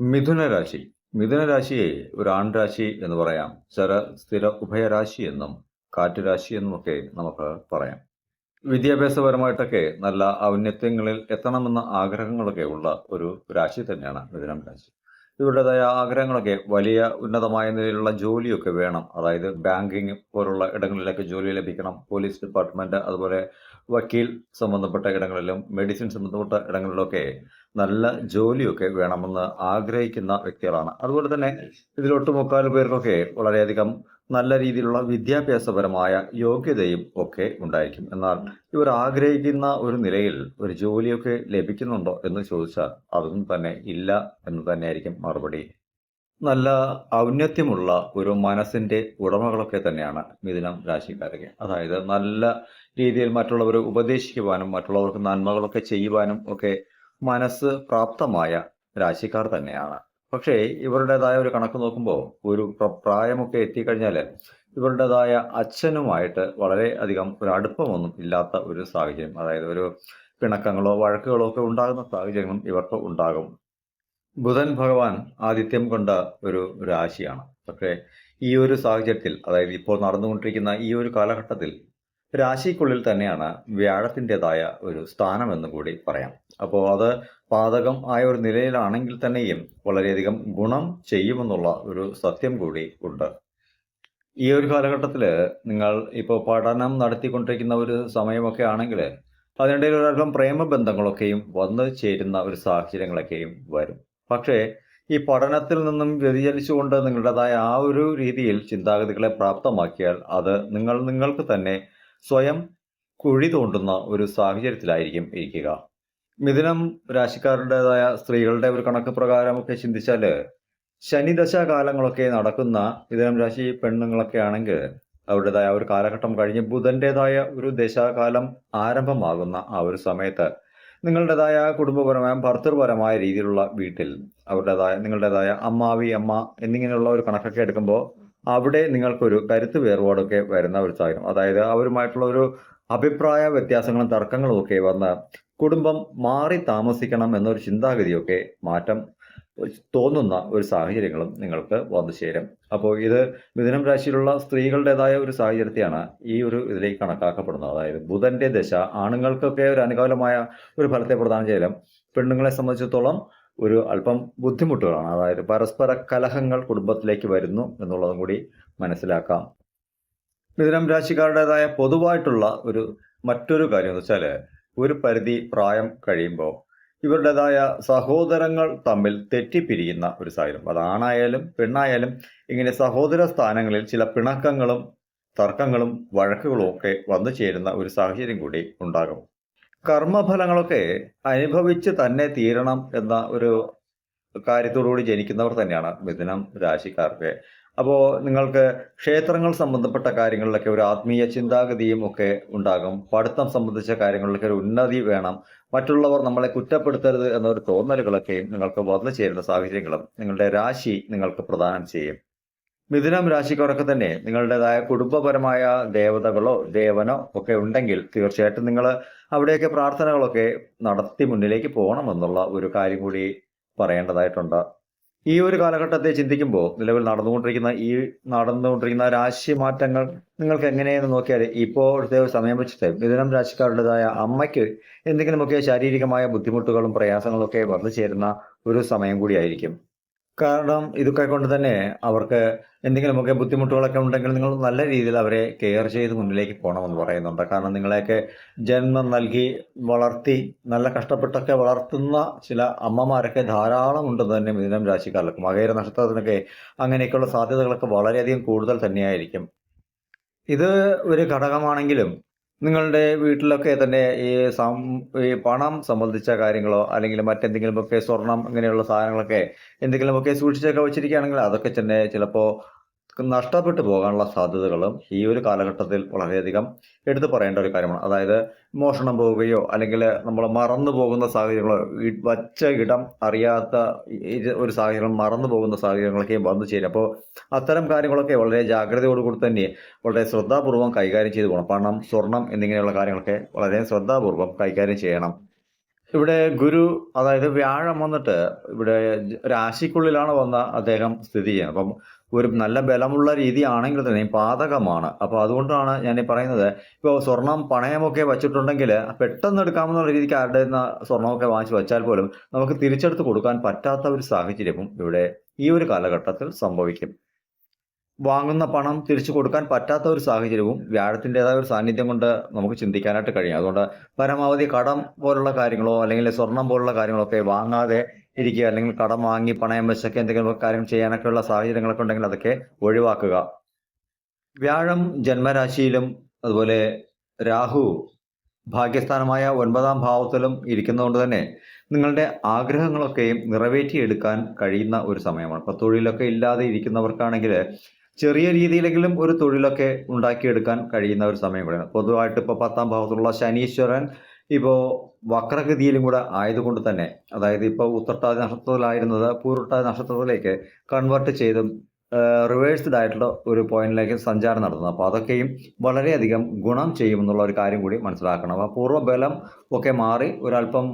മിഥുന രാശി. മിഥുന രാശിയെ ഒരു ആൺരാശി എന്ന് പറയാം. ചില സ്ഥിര ഉഭയരാശി എന്നും കാറ്റുരാശി എന്നുമൊക്കെ നമുക്ക് പറയാം. വിദ്യാഭ്യാസപരമായിട്ടൊക്കെ നല്ല ഔന്നത്യങ്ങളിൽ എത്തണമെന്ന ആഗ്രഹങ്ങളൊക്കെ ഉള്ള ഒരു രാശി തന്നെയാണ് മിഥുനം രാശി. ഇവരുടേതായ ആഗ്രഹങ്ങളൊക്കെ വലിയ ഉന്നതമായ നിലയിലുള്ള ജോലിയൊക്കെ വേണം. അതായത് ബാങ്കിങ് പോലുള്ള ഇടങ്ങളിലൊക്കെ ജോലി ലഭിക്കണം. പോലീസ് ഡിപ്പാർട്ട്മെന്റ് അതുപോലെ വക്കീൽ സംബന്ധപ്പെട്ട ഇടങ്ങളിലും മെഡിസിൻ സംബന്ധപ്പെട്ട ഇടങ്ങളിലൊക്കെ നല്ല ജോലിയൊക്കെ വേണമെന്ന് ആഗ്രഹിക്കുന്ന വ്യക്തികളാണ്. അതുപോലെ തന്നെ ഇതിലൊട്ടുമുക്കാൽ പേർക്കൊക്കെ വളരെയധികം നല്ല രീതിയിലുള്ള വിദ്യാഭ്യാസപരമായ യോഗ്യതയും ഒക്കെ ഉണ്ടായിരിക്കും. എന്നാൽ ഇവർ ആഗ്രഹിക്കുന്ന ഒരു നിലയിൽ ഒരു ജോലിയൊക്കെ ലഭിക്കുന്നുണ്ടോ എന്ന് ചോദിച്ചാൽ അതൊന്നും തന്നെ ഇല്ല എന്ന് തന്നെയായിരിക്കും മറുപടി. നല്ല ഔന്നത്യമുള്ള ഒരു മനസ്സിന്റെ ഉടമകളൊക്കെ തന്നെയാണ് മിഥുനം രാശിക്കാരൊക്കെ. അതായത് നല്ല രീതിയിൽ മറ്റുള്ളവരെ ഉപദേശിക്കുവാനും മറ്റുള്ളവർക്ക് നന്മകളൊക്കെ ചെയ്യുവാനും ഒക്കെ മനസ്സ് പ്രാപ്തമായ രാശിക്കാർ തന്നെയാണ്. പക്ഷേ ഇവരുടേതായ ഒരു കണക്ക് നോക്കുമ്പോൾ ഒരു പ്ര- പ്രായമൊക്കെ എത്തിക്കഴിഞ്ഞാൽ ഇവരുടേതായ അച്ഛനുമായിട്ട് വളരെ അധികം ഒരു അടുപ്പമൊന്നും ഇല്ലാത്ത ഒരു സാഹചര്യം അതായത് ഒരു പിണക്കങ്ങളോ വഴക്കുകളോ ഒക്കെ ഉണ്ടാകുന്ന സാഹചര്യങ്ങളും ഇവർക്ക് ഉണ്ടാകും. ബുധൻ ഭഗവാൻ ആദിത്യം കൊണ്ട ഒരു രാശിയാണ്. പക്ഷേ ഈ ഒരു സാഹചര്യത്തിൽ അതായത് ഇപ്പോൾ നടന്നുകൊണ്ടിരിക്കുന്ന ഈ ഒരു കാലഘട്ടത്തിൽ രാശിക്കുള്ളിൽ തന്നെയാണ് വ്യാഴത്തിന്റെതായ ഒരു സ്ഥാനം എന്ന് കൂടി പറയാം. അപ്പോൾ അത് പാതകം ആയ ഒരു നിലയിലാണെങ്കിൽ തന്നെയും വളരെയധികം ഗുണം ചെയ്യുമെന്നുള്ള ഒരു സത്യം കൂടി ഉണ്ട്. ഈ ഒരു കാലഘട്ടത്തിൽ നിങ്ങൾ ഇപ്പോൾ പഠനം നടത്തിക്കൊണ്ടിരിക്കുന്ന ഒരു സമയമൊക്കെ ആണെങ്കിൽ അതിനിടയിൽ ഒരാൾക്കും പ്രേമബന്ധങ്ങളൊക്കെയും വന്നു ചേരുന്ന ഒരു സാഹചര്യങ്ങളൊക്കെയും വരും. പക്ഷേ ഈ പഠനത്തിൽ നിന്നും വ്യതിചലിച്ചുകൊണ്ട് നിങ്ങളുടേതായ ആ ഒരു രീതിയിൽ ചിന്താഗതികളെ പ്രാപ്തമാക്കിയാൽ അത് നിങ്ങൾ നിങ്ങൾക്ക് തന്നെ സ്വയം കുഴി തോണ്ടുന്ന ഒരു സാഹചര്യത്തിലായിരിക്കും ഇരിക്കുക. മിഥുനം രാശിക്കാരുടേതായ സ്ത്രീകളുടെ ഒരു കണക്ക് പ്രകാരമൊക്കെ ചിന്തിച്ചാൽ ശനിദശ കാലങ്ങളൊക്കെ നടക്കുന്ന മിഥുനം രാശി പെണ്ണുങ്ങളൊക്കെ ആണെങ്കിൽ അവരുടേതായ ഒരു കാലഘട്ടം കഴിഞ്ഞ് ബുധന്റേതായ ഒരു ദശാകാലം ആരംഭമാകുന്ന ആ ഒരു സമയത്ത് നിങ്ങളുടേതായ കുടുംബപരമായ ഭർത്തൃപരമായ രീതിയിലുള്ള വീട്ടിൽ അവരുടേതായ നിങ്ങളുടേതായ അമ്മാവി അമ്മ എന്നിങ്ങനെയുള്ള ഒരു കണക്കൊക്കെ എടുക്കുമ്പോൾ അവിടെ നിങ്ങൾക്കൊരു കരുത്ത് വേർപാടൊക്കെ വരുന്ന ഒരു സാഹചര്യം. അതായത് അവരുമായിട്ടുള്ള ഒരു അഭിപ്രായ വ്യത്യാസങ്ങളും തർക്കങ്ങളും ഒക്കെ വന്ന് കുടുംബം മാറി താമസിക്കണം എന്നൊരു ചിന്താഗതിയൊക്കെ മാറ്റം തോന്നുന്ന ഒരു സാഹചര്യങ്ങളും നിങ്ങൾക്ക് വന്നു ചേരും. അപ്പോൾ ഇത് മിഥുനം രാശിയിലുള്ള സ്ത്രീകളുടേതായ ഒരു സാഹചര്യത്തെയാണ് ഈ ഒരു ഇതിലേക്ക് കണക്കാക്കപ്പെടുന്നത്. അതായത് ബുധന്റെ ദശ ആണുങ്ങൾക്കൊക്കെ ഒരു അനുകൂലമായ ഒരു ഫലത്തെ പ്രദാനം ചെയ്യലും പെണ്ണുങ്ങളെ സംബന്ധിച്ചിടത്തോളം ഒരു അല്പം ബുദ്ധിമുട്ടുകളാണ്. അതായത് പരസ്പര കലഹങ്ങൾ കുടുംബത്തിലേക്ക് വരുന്നു എന്നുള്ളതും കൂടി മനസ്സിലാക്കാം. മിഥുനം രാശിക്കാരുടേതായ പൊതുവായിട്ടുള്ള ഒരു മറ്റൊരു കാര്യം എന്ന് വെച്ചാൽ ഒരു പരിധി പ്രായം കഴിയുമ്പോൾ ഇവരുടേതായ സഹോദരങ്ങൾ തമ്മിൽ തെറ്റിപ്പിരിയുന്ന ഒരു സാഹചര്യം. അതാണായാലും പെണ്ണായാലും ഇങ്ങനെ സഹോദര സ്ഥാനങ്ങളിൽ ചില പിണക്കങ്ങളും തർക്കങ്ങളും വഴക്കുകളും ഒക്കെ വന്നു ചേരുന്ന ഒരു സാഹചര്യം കൂടി ഉണ്ടാകും. കർമ്മഫലങ്ങളൊക്കെ അനുഭവിച്ച് തന്നെ തീരണം എന്ന ഒരു കാര്യത്തോടുകൂടി ജനിക്കുന്നവർ തന്നെയാണ് മിഥുനം രാശിക്കാർക്ക്. അപ്പോൾ നിങ്ങൾക്ക് ക്ഷേത്രങ്ങൾ സംബന്ധപ്പെട്ട കാര്യങ്ങളിലൊക്കെ ഒരു ആത്മീയ ചിന്താഗതിയും ഒക്കെ ഉണ്ടാകും. പഠിത്തം സംബന്ധിച്ച കാര്യങ്ങളിലൊക്കെ ഒരു ഉന്നതി വേണം. മറ്റുള്ളവർ നമ്മളെ കുറ്റപ്പെടുത്തരുത് എന്നൊരു തോന്നലുകളൊക്കെയും നിങ്ങൾക്ക് വന്നു ചേരുന്ന സാഹചര്യങ്ങളും നിങ്ങളുടെ രാശി നിങ്ങൾക്ക് പ്രദാനം ചെയ്യും. മിഥുനം രാശിക്കാരൊക്കെ തന്നെ നിങ്ങളുടേതായ കുടുംബപരമായ ദേവതകളോ ദേവനോ ഒക്കെ ഉണ്ടെങ്കിൽ തീർച്ചയായിട്ടും നിങ്ങൾ അവിടെയൊക്കെ പ്രാർത്ഥനകളൊക്കെ നടത്തി മുന്നിലേക്ക് പോകണമെന്നുള്ള ഒരു കാര്യം കൂടി പറയേണ്ടതായിട്ടുണ്ട്. ഈ ഒരു കാലഘട്ടത്തെ ചിന്തിക്കുമ്പോൾ നിലവിൽ നടന്നുകൊണ്ടിരിക്കുന്ന ഈ നടന്നുകൊണ്ടിരിക്കുന്ന രാശി മാറ്റങ്ങൾ നിങ്ങൾക്ക് എങ്ങനെയെന്ന് നോക്കിയാൽ ഇപ്പോഴത്തെ ഒരു സമയം വെച്ചിട്ട് മിഥുനം രാശിക്കാരുടേതായ അമ്മയ്ക്ക് എന്തെങ്കിലുമൊക്കെ ശാരീരികമായ ബുദ്ധിമുട്ടുകളും പ്രയാസങ്ങളും ഒക്കെ വന്നു ചേരുന്ന ഒരു സമയം കൂടിയായിരിക്കും. കാരണം ഇതൊക്കെ കൊണ്ട് തന്നെ അവർക്ക് എന്തെങ്കിലുമൊക്കെ ബുദ്ധിമുട്ടുകളൊക്കെ ഉണ്ടെങ്കിൽ നിങ്ങൾ നല്ല രീതിയിൽ അവരെ കെയർ ചെയ്ത് മുന്നിലേക്ക് പോകണമെന്ന് പറയുന്നുണ്ട്. കാരണം നിങ്ങളെയൊക്കെ ജന്മം നൽകി വളർത്തി നല്ല കഷ്ടപ്പെട്ടൊക്കെ വളർത്തുന്ന ചില അമ്മമാരൊക്കെ ധാരാളം ഉണ്ടെന്ന് തന്നെ മിഥുനം രാശിക്കാർക്ക് മകര നക്ഷത്രത്തിനൊക്കെ അങ്ങനെയൊക്കെയുള്ള സാധ്യതകളൊക്കെ വളരെയധികം കൂടുതൽ തന്നെയായിരിക്കും. ഇത് ഒരു ഘടകമാണെങ്കിലും നിങ്ങളുടെ വീട്ടിലൊക്കെ തന്നെ ഈ സം ഈ പണം സംബന്ധിച്ച കാര്യങ്ങളോ അല്ലെങ്കിൽ മറ്റെന്തെങ്കിലുമൊക്കെ സ്വർണം ഇങ്ങനെയുള്ള സാധനങ്ങളൊക്കെ എന്തെങ്കിലുമൊക്കെ സൂക്ഷിച്ചൊക്കെ വെച്ചിരിക്കുകയാണെങ്കിൽ അതൊക്കെ തന്നെ ചിലപ്പോൾ നഷ്ടപ്പെട്ടു പോകാനുള്ള സാധ്യതകളും ഈ ഒരു കാലഘട്ടത്തിൽ വളരെയധികം എടുത്തു പറയേണ്ട ഒരു കാര്യമാണ്. അതായത് മോഷണം പോവുകയോ അല്ലെങ്കിൽ നമ്മൾ മറന്നു പോകുന്ന സാഹചര്യങ്ങളോ വച്ച ഇടം അറിയാത്ത ഒരു സാഹചര്യം മറന്നു പോകുന്ന സാഹചര്യങ്ങളൊക്കെ വന്നു ചേരും. അപ്പോൾ അത്തരം കാര്യങ്ങളൊക്കെ വളരെ ജാഗ്രതയോടുകൂടി തന്നെ വളരെ ശ്രദ്ധാപൂർവം കൈകാര്യം ചെയ്തു പോകണം. പണം സ്വർണം എന്നിങ്ങനെയുള്ള കാര്യങ്ങളൊക്കെ വളരെ ശ്രദ്ധാപൂർവം കൈകാര്യം ചെയ്യണം. ഇവിടെ ഗുരു അതായത് വ്യാഴം വന്നിട്ട് ഇവിടെ രാശിക്കുള്ളിലാണ് വന്ന അദ്ദേഹം സ്ഥിതി ചെയ്യുന്നത്. അപ്പം ഒരു നല്ല ബലമുള്ള രീതിയാണെങ്കിൽ തന്നെ പാതകമാണ്. അപ്പോൾ അതുകൊണ്ടാണ് ഞാൻ പറയുന്നത്. ഇപ്പോൾ സ്വർണം പണയമൊക്കെ വെച്ചിട്ടുണ്ടെങ്കിൽ പെട്ടെന്ന് എടുക്കാമെന്നുള്ള രീതിക്ക് ആരുടെ സ്വർണമൊക്കെ വാങ്ങിച്ച് വെച്ചാൽ പോലും നമുക്ക് തിരിച്ചെടുത്ത് കൊടുക്കാൻ പറ്റാത്ത ഒരു സാഹചര്യവും ഇവിടെ ഈ ഒരു കാലഘട്ടത്തിൽ സംഭവിക്കും. വാങ്ങുന്ന പണം തിരിച്ചു കൊടുക്കാൻ പറ്റാത്ത ഒരു സാഹചര്യവും വ്യാഴത്തിന്റെതായ ഒരു സാന്നിധ്യം കൊണ്ട് നമുക്ക് ചിന്തിക്കാനായിട്ട് കഴിയും. അതുകൊണ്ട് പരമാവധി കടം പോലുള്ള കാര്യങ്ങളോ അല്ലെങ്കിൽ സ്വർണം പോലുള്ള കാര്യങ്ങളൊക്കെ വാങ്ങാതെ ഇരിക്കുക അല്ലെങ്കിൽ കടം വാങ്ങി പണയം വെച്ചൊക്കെ എന്തെങ്കിലും കാര്യം ചെയ്യാനൊക്കെ ഉള്ള സാഹചര്യങ്ങളൊക്കെ ഉണ്ടെങ്കിൽ അതൊക്കെ ഒഴിവാക്കുക. വ്യാഴം ജന്മരാശിയിലും അതുപോലെ രാഹു ഭാഗ്യസ്ഥാനമായ ഒൻപതാം ഭാവത്തിലും ഇരിക്കുന്നതുകൊണ്ട് തന്നെ നിങ്ങളുടെ ആഗ്രഹങ്ങളൊക്കെയും നിറവേറ്റിയെടുക്കാൻ കഴിയുന്ന ഒരു സമയമാണ്. ഇപ്പോൾ തൊഴിലൊക്കെ ഇല്ലാതെ ഇരിക്കുന്നവർക്കാണെങ്കിൽ ചെറിയ രീതിയിലെങ്കിലും ഒരു തൊഴിലൊക്കെ ഉണ്ടാക്കിയെടുക്കാൻ കഴിയുന്ന ഒരു സമയം കൂടിയാണ്. പൊതുവായിട്ട് ഇപ്പോൾ പത്താം ഭാവത്തിലുള്ള ശനീശ്വരൻ ഇപ്പോൾ വക്രഗതിയിലും കൂടെ ആയതുകൊണ്ട് തന്നെ അതായത് ഇപ്പോൾ ഉത്രട്ടാതി നക്ഷത്രത്തിലായിരുന്നത് പൂരുട്ടാതി നക്ഷത്രത്തിലേക്ക് കൺവേർട്ട് ചെയ്തും റിവേഴ്സ്ഡ് ആയിട്ടുള്ള ഒരു പോയിന്റിലേക്ക് സഞ്ചാരം നടത്തുന്നത്. അപ്പോൾ അതൊക്കെയും വളരെയധികം ഗുണം ചെയ്യുമെന്നുള്ള ഒരു കാര്യം കൂടി മനസ്സിലാക്കണം. അപ്പോൾ പൂർവ ബലം ഒക്കെ മാറി ഒരല്പം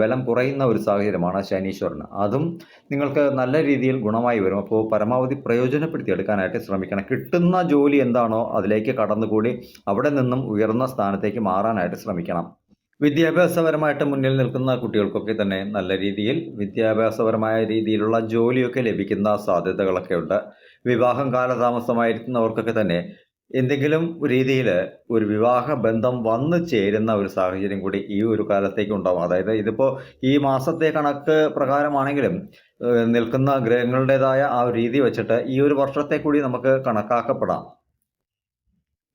ബലം കുറയുന്ന ഒരു സാഹചര്യമാണ് ശനീശ്വരന്. അതും നിങ്ങൾക്ക് നല്ല രീതിയിൽ ഗുണമായി വരും. അപ്പോൾ പരമാവധി പ്രയോജനപ്പെടുത്തി എടുക്കാനായിട്ട് ശ്രമിക്കണം. കിട്ടുന്ന ജോലി എന്താണോ അതിലേക്ക് കടന്നുകൂടി അവിടെ നിന്നും ഉയർന്ന സ്ഥാനത്തേക്ക് മാറാനായിട്ട് ശ്രമിക്കണം. വിദ്യാഭ്യാസപരമായിട്ട് മുന്നിൽ നിൽക്കുന്ന കുട്ടികൾക്കൊക്കെ തന്നെ നല്ല രീതിയിൽ വിദ്യാഭ്യാസപരമായ രീതിയിലുള്ള ജോലിയൊക്കെ ലഭിക്കുന്ന സാധ്യതകളൊക്കെ ഉണ്ട്. വിവാഹം കാലതാമസമായിരിക്കുന്നവർക്കൊക്കെ തന്നെ എന്തെങ്കിലും രീതിയിൽ ഒരു വിവാഹ ബന്ധം വന്നു ചേരുന്ന ഒരു സാഹചര്യം കൂടി ഈ ഒരു കാലത്തേക്ക് ഉണ്ടാവും. അതായത് ഇതിപ്പോൾ ഈ മാസത്തെ കണക്ക് പ്രകാരമാണെങ്കിലും നിൽക്കുന്ന ഗ്രഹങ്ങളുടേതായ ആ രീതി വെച്ചിട്ട് ഈ ഒരു വർഷത്തെ കൂടി നമുക്ക് കണക്കാക്കപ്പെടാം.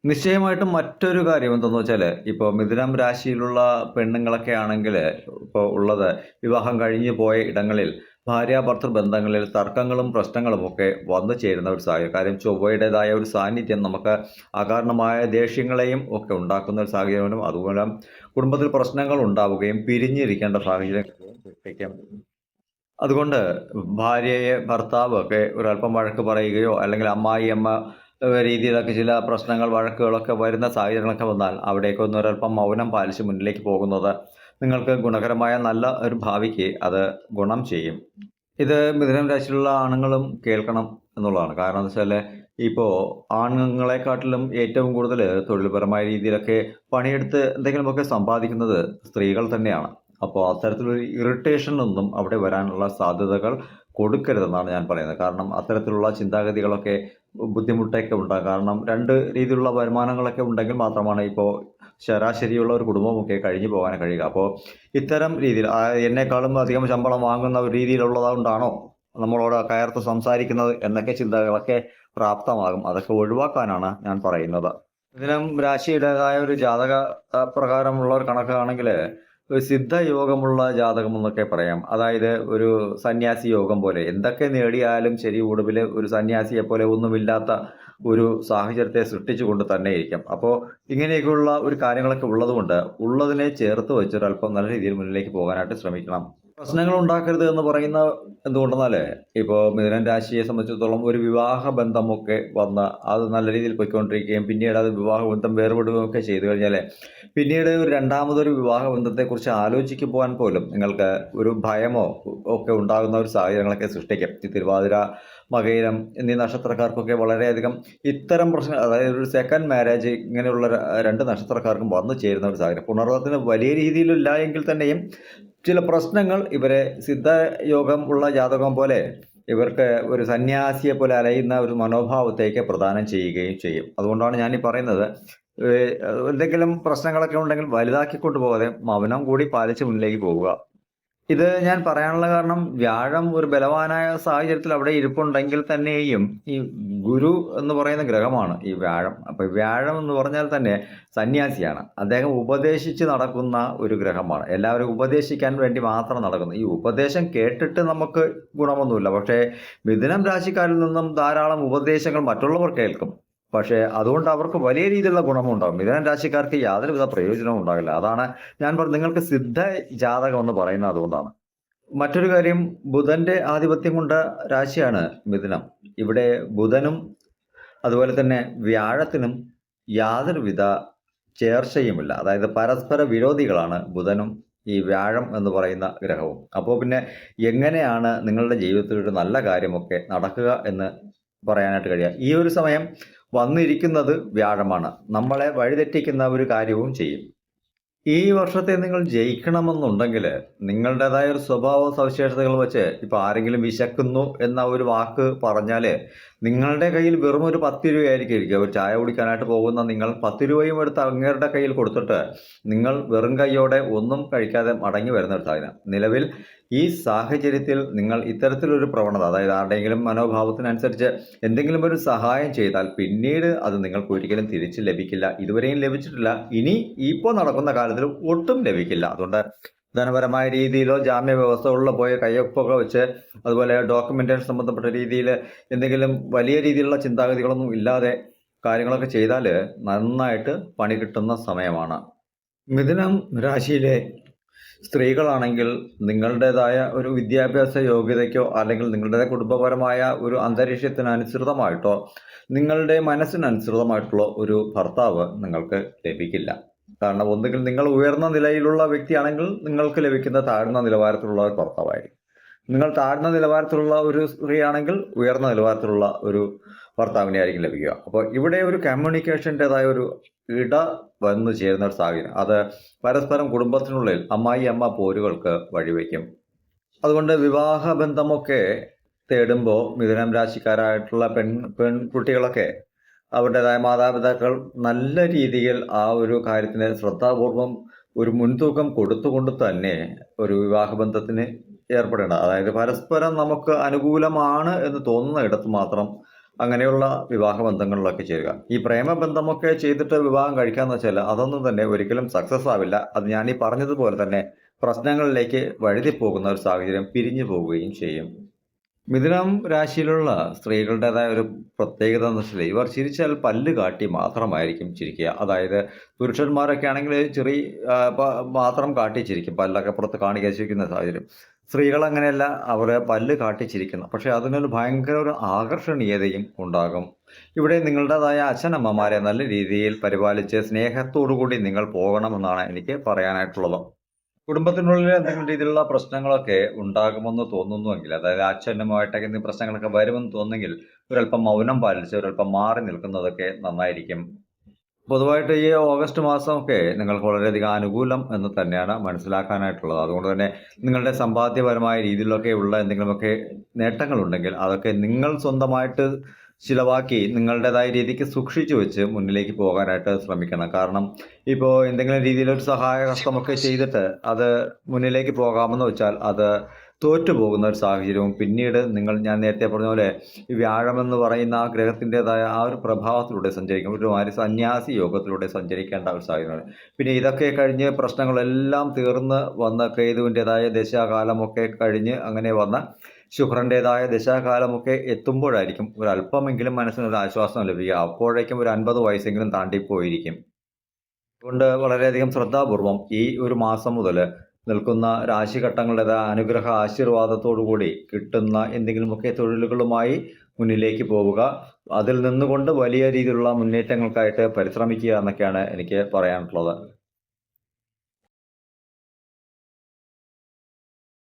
നിശ്ചയമായിട്ടും മറ്റൊരു കാര്യം എന്തെന്ന് വെച്ചാൽ ഇപ്പോൾ മിഥുനം രാശിയിലുള്ള പെണ്ണുങ്ങളൊക്കെ ആണെങ്കിൽ ഇപ്പോൾ ഉള്ളത് വിവാഹം കഴിഞ്ഞു പോയ ഇടങ്ങളിൽ ഭാര്യാഭർത്തൃ ബന്ധങ്ങളിൽ തർക്കങ്ങളും പ്രശ്നങ്ങളും ഒക്കെ വന്നു ചേരുന്ന ഒരു സാഹചര്യം. കാര്യം ചൊവ്വയുടേതായ ഒരു സാന്നിധ്യം നമുക്ക് അകാരണമായ ദേഷ്യങ്ങളെയും ഒക്കെ ഉണ്ടാക്കുന്ന ഒരു സാഹചര്യവും അതുപോലെ കുടുംബത്തിൽ പ്രശ്നങ്ങൾ ഉണ്ടാവുകയും പിരിഞ്ഞിരിക്കേണ്ട സാഹചര്യം സൃഷ്ടിക്കാം. അതുകൊണ്ട് ഭാര്യയെ ഭർത്താവ് ഒക്കെ ഒരല്പം വഴക്ക് പറയുകയോ അല്ലെങ്കിൽ അമ്മായി അമ്മ രീതിയിലൊക്കെ ചില പ്രശ്നങ്ങൾ വഴക്കുകളൊക്കെ വരുന്ന സാഹചര്യങ്ങളൊക്കെ വന്നാൽ അവിടേക്ക് ഒന്ന് ഒരല്പം മൗനം പാലിച്ച് മുന്നിലേക്ക് പോകുന്നത് നിങ്ങൾക്ക് ഗുണകരമായ നല്ല ഒരു ഭാവിക്ക് അത് ഗുണം ചെയ്യും. ഇത് മിഥുനം രാശിയിലുള്ള ആണുങ്ങളും കേൾക്കണം എന്നുള്ളതാണ്. കാരണം എന്താ വെച്ചാൽ ഇപ്പോൾ ആണുങ്ങളെക്കാട്ടിലും ഏറ്റവും കൂടുതൽ തൊഴിൽപരമായ രീതിയിലൊക്കെ പണിയെടുത്ത് എന്തെങ്കിലുമൊക്കെ സമ്പാദിക്കുന്നത് സ്ത്രീകൾ തന്നെയാണ്. അപ്പോൾ അത്തരത്തിലൊരു ഇറിറ്റേഷനൊന്നും അവിടെ വരാനുള്ള സാധ്യതകൾ കൊടുക്കരുതെന്നാണ് ഞാൻ പറയുന്നത്. കാരണം അത്തരത്തിലുള്ള ചിന്താഗതികളൊക്കെ ബുദ്ധിമുട്ടൊക്കെ ഉണ്ടാകും കാരണം രണ്ട് രീതിയിലുള്ള വരുമാനങ്ങളൊക്കെ ഉണ്ടെങ്കിൽ മാത്രമാണ് ഇപ്പോൾ ശരാശരിയുള്ള ഒരു കുടുംബമൊക്കെ കഴിഞ്ഞു പോകാൻ കഴിയുക. അപ്പോൾ ഇത്തരം രീതിയിൽ എന്നെക്കാളും അധികം ശമ്പളം വാങ്ങുന്ന ഒരു രീതിയിലുള്ളതുകൊണ്ടാണോ നമ്മളോട് കയർത്ത് സംസാരിക്കുന്നത് എന്നൊക്കെ ചിന്തകളൊക്കെ പ്രാപ്തമാകും. അതൊക്കെ ഒഴിവാക്കാനാണ് ഞാൻ പറയുന്നത്. ഇതിനും രാശിയുടേതായ ഒരു ജാതക പ്രകാരമുള്ള ഒരു കണക്കാണെങ്കിൽ സിദ്ധയോഗമുള്ള ജാതകം എന്നൊക്കെ പറയാം. അതായത് ഒരു സന്യാസി യോഗം പോലെ. എന്തൊക്കെ നേടിയാലും ശരി ഒടുവിൽ ഒരു സന്യാസിയെ പോലെ ഒന്നുമില്ലാത്ത ഒരു സാഹചര്യത്തെ സൃഷ്ടിച്ചുകൊണ്ട് തന്നെ ഇരിക്കും. അപ്പോൾ ഇങ്ങനെയൊക്കെയുള്ള ഒരു കാര്യങ്ങളൊക്കെ ഉള്ളതുകൊണ്ട് ഉള്ളതിനെ ചേർത്ത് വെച്ചൊരല്പം നല്ല രീതിയിൽ മുന്നിലേക്ക് പോകാനായിട്ട് ശ്രമിക്കണം. പ്രശ്നങ്ങൾ ഉണ്ടാക്കരുത് എന്ന് പറയുന്ന എന്തുകൊണ്ടെന്നാലേ ഇപ്പോൾ മിഥുനൻ രാശിയെ സംബന്ധിച്ചിടത്തോളം ഒരു വിവാഹ ബന്ധമൊക്കെ വന്ന് അത് നല്ല രീതിയിൽ പോയിക്കൊണ്ടിരിക്കുകയും പിന്നീട് അത് വിവാഹ ബന്ധം വേർപെടുകയും ഒക്കെ ചെയ്തു കഴിഞ്ഞാൽ പിന്നീട് ഒരു രണ്ടാമതൊരു വിവാഹ ബന്ധത്തെക്കുറിച്ച് പോകാൻ പോലും നിങ്ങൾക്ക് ഒരു ഭയമോ ഒക്കെ ഉണ്ടാകുന്ന ഒരു സാഹചര്യങ്ങളൊക്കെ സൃഷ്ടിക്കും. ഈ തിരുവാതിര മകയിരം എന്നീ നക്ഷത്രക്കാർക്കൊക്കെ വളരെയധികം ഇത്തരം പ്രശ്നം അതായത് ഒരു സെക്കൻഡ് മാരേജ് ഇങ്ങനെയുള്ള രണ്ട് നക്ഷത്രക്കാർക്കും വന്നു ചേരുന്ന ഒരു സാഹചര്യം. പുണർവത്തിന് വലിയ രീതിയിലില്ല എങ്കിൽ തന്നെയും ചില പ്രശ്നങ്ങൾ ഇവരെ സിദ്ധയോഗം ഉള്ള ജാതകം പോലെ ഇവർക്ക് ഒരു സന്യാസിയെ പോലെ അലയുന്ന ഒരു മനോഭാവത്തേക്ക് പ്രദാനം ചെയ്യുകയും ചെയ്യും. അതുകൊണ്ടാണ് ഈ പറയുന്നത്. എന്തെങ്കിലും പ്രശ്നങ്ങളൊക്കെ ഉണ്ടെങ്കിൽ വലുതാക്കിക്കൊണ്ട് പോകാതെ മൗനം കൂടി പാലിച്ച് മുന്നിലേക്ക് പോവുക ഇത് ഞാൻ പറയാനുള്ള കാരണം വ്യാഴം ഒരു ബലവാനായ സാഹചര്യത്തിൽ അവിടെ ഇരിപ്പുണ്ടെങ്കിൽ തന്നെയും ഈ ഗുരു എന്ന് പറയുന്ന ഗ്രഹമാണ് ഈ വ്യാഴം. അപ്പൊ വ്യാഴം എന്ന് പറഞ്ഞാൽ തന്നെ സന്യാസിയാണ്. അദ്ദേഹം ഉപദേശിച്ച് നടക്കുന്ന ഒരു ഗ്രഹമാണ്. എല്ലാവരും ഉപദേശിക്കാൻ വേണ്ടി മാത്രം നടക്കുന്നു. ഈ ഉപദേശം കേട്ടിട്ട് നമുക്ക് ഗുണമൊന്നുമില്ല. പക്ഷേ മിഥുനം രാശിക്കാരിൽ നിന്നും ധാരാളം ഉപദേശങ്ങൾ മറ്റുള്ളവർ കേൾക്കും. പക്ഷേ അതുകൊണ്ട് അവർക്ക് വലിയ രീതിയിലുള്ള ഗുണമുണ്ടാകും മിഥുനം രാശിക്കാർക്ക് യാതൊരുവിധ പ്രയോജനവും ഉണ്ടാകില്ല. അതാണ് ഞാൻ പറഞ്ഞു നിങ്ങൾക്ക് സിദ്ധ ജാതകം എന്ന് പറയുന്നത് അതുകൊണ്ടാണ്. മറ്റൊരു കാര്യം ബുധന്റെ ആധിപത്യം കൊണ്ട രാശിയാണ് മിഥുനം. ഇവിടെ ബുധനും അതുപോലെ തന്നെ വ്യാഴത്തിനും യാതൊരുവിധ ചേർച്ചയുമില്ല. അതായത് പരസ്പര വിരോധികളാണ് ബുധനും ഈ വ്യാഴം എന്ന് പറയുന്ന ഗ്രഹവും. അപ്പോൾ പിന്നെ എങ്ങനെയാണ് നിങ്ങളുടെ ജീവിതത്തിൽ ഒരു നല്ല കാര്യമൊക്കെ നടക്കുക എന്ന് പറയാനായിട്ട് കഴിയുക? ഈ ഒരു സമയം വന്നിരിക്കുന്നത് വ്യാഴമാണ്. നമ്മളെ വഴിതെറ്റിക്കുന്ന ഒരു കാര്യവും ചെയ്യും. ഈ വർഷത്തെ നിങ്ങൾ ജയിക്കണമെന്നുണ്ടെങ്കിൽ നിങ്ങളുടേതായ ഒരു സ്വഭാവ സവിശേഷതകൾ വെച്ച് ഇപ്പോൾ ആരെങ്കിലും വിശക്കുന്നു എന്ന ഒരു വാക്ക് പറഞ്ഞാൽ നിങ്ങളുടെ കയ്യിൽ വെറും ഒരു പത്ത് രൂപയായിരിക്കും ഇരിക്കുക. ഒരു ചായ കുടിക്കാനായിട്ട് പോകുന്ന നിങ്ങൾ പത്ത് രൂപയും എടുത്ത് അങ്ങേരുടെ കയ്യിൽ കൊടുത്തിട്ട് നിങ്ങൾ വെറും കൈയോടെ ഒന്നും കഴിക്കാതെ മടങ്ങി വരുന്ന ഒരു സാധനം. നിലവിൽ ഈ സാഹചര്യത്തിൽ നിങ്ങൾ ഇത്തരത്തിലൊരു പ്രവണത അതായത് ആരുടെയെങ്കിലും മനോഭാവത്തിനനുസരിച്ച് എന്തെങ്കിലും ഒരു സഹായം ചെയ്താൽ പിന്നീട് അത് നിങ്ങൾക്ക് ഒരിക്കലും തിരിച്ച് ലഭിക്കില്ല. ഇതുവരെയും ലഭിച്ചിട്ടില്ല. ഇനി ഇപ്പോൾ നടക്കുന്ന കാലത്തിൽ ഒട്ടും ലഭിക്കില്ല. അതുകൊണ്ട് ധനപരമായ രീതിയിലോ ജാമ്യ വ്യവസ്ഥകളിലോ പോയ കയ്യൊപ്പൊക്കെ വെച്ച് അതുപോലെ ഡോക്യുമെന്റേഷൻ സംബന്ധപ്പെട്ട രീതിയിൽ എന്തെങ്കിലും വലിയ രീതിയിലുള്ള ചിന്താഗതികളൊന്നും ഇല്ലാതെ കാര്യങ്ങളൊക്കെ ചെയ്താൽ നന്നായിട്ട് പണി കിട്ടുന്ന സമയമാണ്. മിഥുനം രാശിയിലെ സ്ത്രീകളാണെങ്കിൽ നിങ്ങളുടേതായ ഒരു വിദ്യാഭ്യാസ യോഗ്യതയ്ക്കോ അല്ലെങ്കിൽ നിങ്ങളുടെ കുടുംബപരമായ ഒരു അന്തരീക്ഷത്തിനനുസൃതമായിട്ടോ നിങ്ങളുടെ മനസ്സിനനുസൃതമായിട്ടുള്ള ഒരു ഭർത്താവ് നിങ്ങൾക്ക് ലഭിക്കില്ല. കാരണം ഒന്നുകിൽ നിങ്ങൾ ഉയർന്ന നിലയിലുള്ള വ്യക്തിയാണെങ്കിൽ നിങ്ങൾക്ക് ലഭിക്കുന്ന താഴ്ന്ന നിലവാരത്തിലുള്ള ഒരു ഭർത്താവായിരിക്കും. നിങ്ങൾ താഴ്ന്ന നിലവാരത്തിലുള്ള ഒരു സ്ത്രീയാണെങ്കിൽ ഉയർന്ന നിലവാരത്തിലുള്ള ഒരു ഭർത്താവിനെ ആയിരിക്കും ലഭിക്കുക. അപ്പോൾ ഇവിടെ ഒരു കമ്മ്യൂണിക്കേഷന്റെതായ ഒരു ഇട വന്നു ചേരുന്ന ഒരു സാഹചര്യം. അത് പരസ്പരം കുടുംബത്തിനുള്ളിൽ അമ്മായി അമ്മ പോരുകൾക്ക് വഴിവെക്കും അതുകൊണ്ട് വിവാഹബന്ധമൊക്കെ തേടുമ്പോൾ മിഥുനം രാശിക്കാരായിട്ടുള്ള പെൺ പെൺകുട്ടികളൊക്കെ അവരുടേതായ മാതാപിതാക്കൾ നല്ല രീതിയിൽ ആ ഒരു കാര്യത്തിന് ശ്രദ്ധാപൂർവം ഒരു മുൻതൂക്കം കൊടുത്തുകൊണ്ട് തന്നെ ഒരു വിവാഹബന്ധത്തിന് ഏർപ്പെടേണ്ട. അതായത് പരസ്പരം നമുക്ക് അനുകൂലമാണ് എന്ന് തോന്നുന്ന ഇടത്ത് മാത്രം അങ്ങനെയുള്ള വിവാഹ ബന്ധങ്ങളിലൊക്കെ ചേരുക. ഈ പ്രേമബന്ധമൊക്കെ ചെയ്തിട്ട് വിവാഹം കഴിക്കാന്ന് വെച്ചാൽ അതൊന്നും തന്നെ ഒരിക്കലും സക്സസ് ആവില്ല. അത് ഞാൻ ഈ പറഞ്ഞതുപോലെ തന്നെ പ്രശ്നങ്ങളിലേക്ക് വഴുതി പോകുന്ന ഒരു സാഹചര്യം പിരിഞ്ഞു പോവുകയും ചെയ്യും. മിഥുനം രാശിയിലുള്ള സ്ത്രീകളുടേതായ ഒരു പ്രത്യേകത എന്ന് വെച്ചാൽ ഇവർ ചിരിച്ചാൽ പല്ല് കാട്ടി മാത്രമായിരിക്കും ചിരിക്കുക. അതായത് പുരുഷന്മാരൊക്കെ ആണെങ്കിൽ ചെറിയ മാത്രം കാട്ടി ചിരിക്കും. പല്ലൊക്കെ പുറത്ത് കാണിക്കാതിരിക്കുന്ന സാഹചര്യം. സ്ത്രീകൾ അങ്ങനെയല്ല അവരെ പല്ല് കാട്ടി ചിരിക്കുന്നു പക്ഷേ അതിനൊരു ഭയങ്കര ഒരു ആകർഷണീയതയും ഉണ്ടാകും. ഇവിടെ നിങ്ങളുടേതായ അച്ഛനമ്മമാരെ നല്ല രീതിയിൽ പരിപാലിച്ച് സ്നേഹത്തോടു കൂടി നിങ്ങൾ പോകണമെന്നാണ് എനിക്ക് പറയാനായിട്ടുള്ളത്. കുടുംബത്തിനുള്ളിൽ എന്തെങ്കിലും രീതിയിലുള്ള പ്രശ്നങ്ങളൊക്കെ ഉണ്ടാകുമെന്ന് തോന്നുന്നുവെങ്കിൽ അതായത് അച്ഛനുമായിട്ടൊക്കെ എന്തെങ്കിലും പ്രശ്നങ്ങളൊക്കെ വരുമെന്ന് തോന്നുന്നെങ്കിൽ ഒരല്പം മൗനം പാലിച്ച് ഒരല്പം മാറി നിൽക്കുന്നതൊക്കെ നന്നായിരിക്കും. പൊതുവായിട്ട് ഈ ഓഗസ്റ്റ് മാസമൊക്കെ നിങ്ങൾക്ക് വളരെയധികം അനുകൂലം എന്ന് തന്നെയാണ് മനസ്സിലാക്കാനായിട്ടുള്ളത്. അതുകൊണ്ട് തന്നെ നിങ്ങളുടെ സമ്പാദ്യപരമായ രീതിയിലൊക്കെ ഉള്ള എന്തെങ്കിലുമൊക്കെ നേട്ടങ്ങളുണ്ടെങ്കിൽ അതൊക്കെ നിങ്ങൾ സ്വന്തമായിട്ട് ചിലവാക്കി നിങ്ങളുടേതായ രീതിക്ക് സൂക്ഷിച്ചു വെച്ച് മുന്നിലേക്ക് പോകാനായിട്ട് ശ്രമിക്കണം. കാരണം ഇപ്പോൾ എന്തെങ്കിലും രീതിയിലൊരു സഹായഹസ്തമൊക്കെ ചെയ്തിട്ട് അത് മുന്നിലേക്ക് പോകാമെന്ന് വെച്ചാൽ അത് തോറ്റു പോകുന്ന ഒരു സാഹചര്യവും പിന്നീട് നിങ്ങൾ ഞാൻ നേരത്തെ പറഞ്ഞ പോലെ ഈ വ്യാഴമെന്ന് പറയുന്ന ആ ഗ്രഹത്തിന്റെതായ ആ ഒരു പ്രഭാവത്തിലൂടെ സഞ്ചരിക്കും. ഒരു മാതിരി സന്യാസി യോഗത്തിലൂടെ സഞ്ചരിക്കേണ്ട ഒരു സാഹചര്യമാണ്. പിന്നെ ഇതൊക്കെ കഴിഞ്ഞ് പ്രശ്നങ്ങളെല്ലാം തീർന്ന് വന്ന കേതുവിന്റെതായ ദശാകാലമൊക്കെ കഴിഞ്ഞ് അങ്ങനെ വന്ന ശുക്രന്റെതായ ദശാകാലമൊക്കെ എത്തുമ്പോഴായിരിക്കും ഒരു അല്പമെങ്കിലും മനസ്സിനൊരു ആശ്വാസം ലഭിക്കുക. അപ്പോഴേക്കും ഒരു അൻപത് വയസ്സെങ്കിലും താണ്ടിപ്പോയിരിക്കും. അതുകൊണ്ട് വളരെയധികം ശ്രദ്ധാപൂർവം ഈ ഒരു മാസം മുതൽ നിൽക്കുന്ന രാശിഘട്ടങ്ങളുടെ അനുഗ്രഹ ആശീർവാദത്തോടു കൂടി കിട്ടുന്ന എന്തെങ്കിലുമൊക്കെ തൊഴിലുകളുമായി മുന്നിലേക്ക് പോവുക. അതിൽ നിന്നുകൊണ്ട് വലിയ രീതിയിലുള്ള മുന്നേറ്റങ്ങൾക്കായിട്ട് പരിശ്രമിക്കുക എന്നൊക്കെയാണ് എനിക്ക് പറയാനുള്ളത്.